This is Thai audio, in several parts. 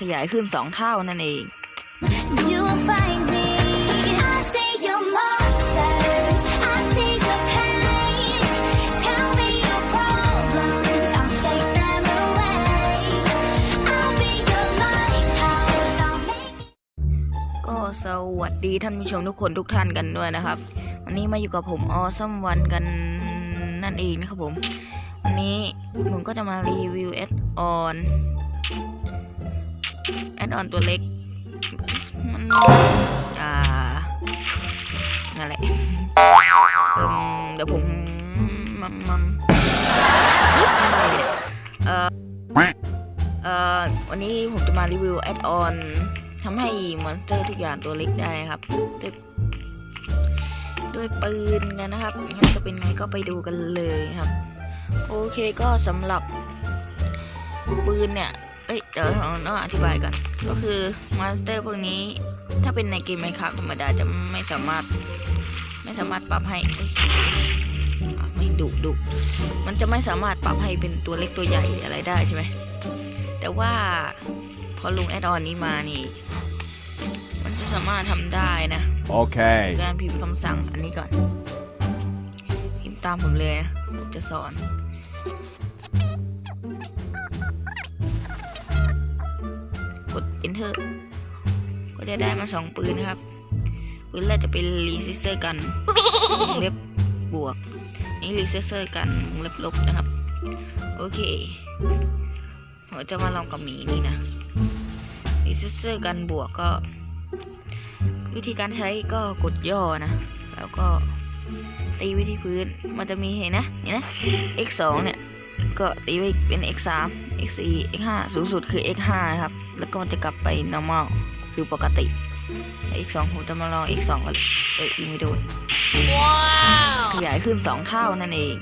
ขยายขึ้นสองเท่านั่นเอง You will find me. I see your monsters. I see your pain. Tell me your problems. I'll chase them away. I'll be your lighthouse. I'll make ก็สวัสดีท่านผู้ชมทุกคนทุกท่านกันด้วยนะครับ วันนี้มาอยู่กับผมออซัมวันกันนั่นเองนะครับผม วันนี้ผมก็จะมารีวิวแอดออน แอดออนตัวเล็ก มัน อ่า นั่นแหละเอิ่มเดี๋ยวผมมันมันเอ่อเอ่อวันนี้ผมจะมารีวิวแอดออนทำให้มอนสเตอร์ทุกอย่างตัวเล็กได้ครับ ด้วยด้วยปืนกันนะครับ จะเป็นไงก็ไปดูกันเลยครับ โอเคก็สำหรับปืนเนี่ย เอ้ยเดี๋ยวเราต้องอธิบายก่อน ก็คือมอนสเตอร์พวกนี้ ถ้าเป็นในเกมไมครับธรรมดาจะไม่สามารถ ไม่สามารถปรับให้เอ้ยอะไม่ดุดุมันจะไม่สามารถปรับให้เป็นตัวเล็กตัวใหญ่อะไรได้ใช่ไหม แต่ว่าพอลงแอดออนนี้มานี่ มันจะสามารถทำได้นะ Okay. การพิมพ์คำสั่งอันนี้ก่อน พิมพ์ตามผมเลยนะผมจะสอน กด enter ก็จะได้มาสองปืนนะครับ ปืนแรกจะเป็นรีซิเซอร์กันวงเล็บบวก นี่รีซิเซอร์กันวงเล็บลบนะครับ โอเคผมจะมาลองกับหมีนี่นะรีซิเซอร์กันบวกก็ วิธีการใช้ก็กดย่อนะ แล้วก็ตีไว้ที่พื้น มันจะมีเห็นนะ เห็นนะ x 2เนี่ย ก็ตีไว้เป็น x 3 x 4 x 5สูงสุดคือ x 5นะครับ แล้วก็มันจะกลับไป normal คือปกติ x 2ผมจะมาลอง x 2กันเอ้ยยิงไม่โดนขยายขึ้น 2 เท่านั่นเอง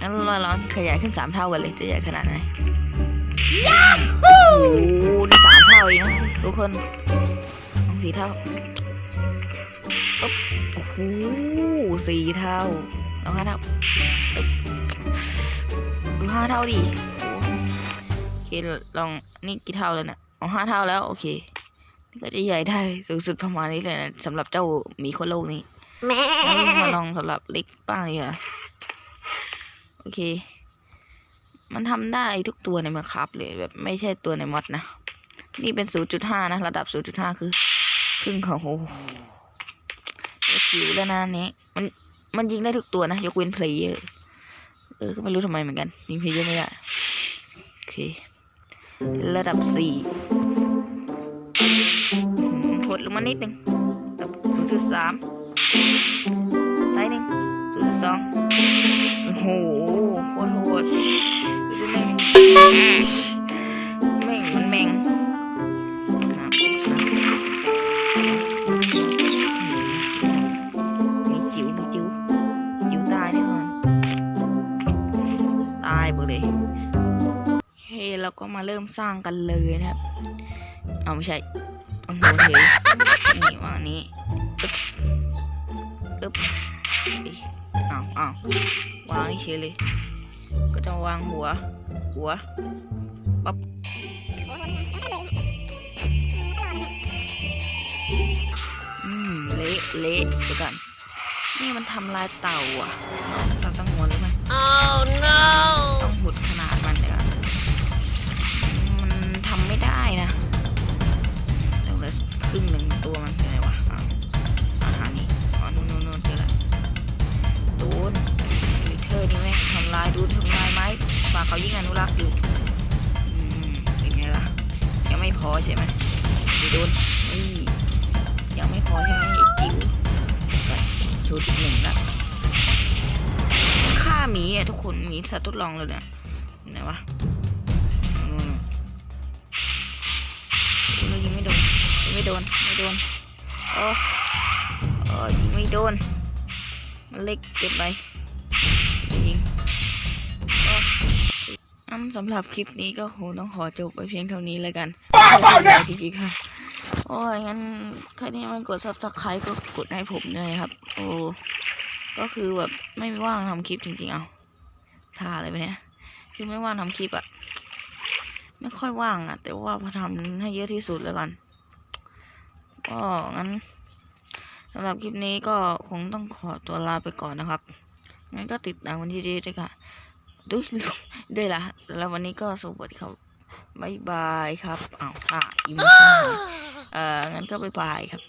งั้นเราลองขยายขึ้น 3 เท่ากันเลย จะใหญ่ขนาดไหนโอ้โหนี่สามเท่าเองนะทุกคนลองสี่เท่าปึ๊บโอ้โหสี่เท่าลองห้าเท่าูห้าเท่าดิโอเคลองนี่กี่เท่าแล้วเนี่ยอ๋อห้าเท่าแล้ว โอเคนี่ก็จะใหญ่ได้สูงสุดประมาณนี้เลยนะสำหรับเจ้าหมีคนโลกนี้มาลองสำหรับเล็กบ้างดีกว่าโอเค มันทำได้ทุกตัวในเมืองครับเลยแบบไม่ใช่ตัวในมอดนะ นี่เป็น 0.5 นะ ระดับ 0.5 คือ ครึ่งของโอ้โหจิ๋วแล้วนะอันนี้มันมันยิงได้ทุกตัวนะ ยกเว้นเพลเยอร์ เออไม่รู้ทำไมเหมือนกันยิงเพลเยอะไม่ได้โอเค ระดับสี่หดลงมานิดหนึ่งระดับศูนย์จุดสามไซส์หนึ่งศูนย์จุดสองโอ้โหโคตรโหดศูนย์จุดหนึ่ง ก็มาเริ่มสร้างกันเลยนะครับ เอาไม่ใช่เอาหัวเฉยนี่วางอันนี้อึ๊บอึ๊บเอ้ยอ้าวอ้าววางนี่เฉยเลย ก็จะวางหัว หัวปั๊บอืมเละเละเดี๋ยวก่อนนี่มันทำลายเต่าอะสัตว์สงวนหรือไม่ Oh no! ต้องหุดขนาด เขายิ่งอนุรักษ์อยู่อืมเป็นไงล่ะ ยังไม่พอใช่ไหมไปโดนนี่ยังไม่พอใช่ไหมไอ้จิ๋วสูตรหนึ่งละฆ่าหมีอะทุกคนหมีสัตว์ทดลองเลยเนี่ยไหนวะนู่นๆโอ้ยยิงไม่โดนยิงไม่โดน ไม่โดนโอ้โอ้ยิงไม่โดน มันเล็กเกินไป สำหรับคลิปนี้ก็คงต้องขอจบไปเพียงเท่านี้แล้วกันจริงๆค่ะ โอ้ยงั้นใครที่ยังไม่กด subscribe ก็กดให้ผมด้วยครับ โอ้ก็คือแบบไม่ว่างทำคลิปจริงๆเอาท่าอะไรไปเนี่ย คือไม่ว่างทำคลิปอะไม่ค่อยว่างอะแต่ว่าพอทำให้เยอะที่สุดแล้วกันก็งั้นสำหรับคลิปนี้ก็คงต้องขอตัวลาไปก่อนนะครับ งั้นก็ติดตามวันที่ดีด้วยค่ะ ด้วยด้วยละแล้ววันนี้ก็สวัสดีครับบายบายครับอ้าวค่ะอีมเอ่องั้นก็บายบายครับ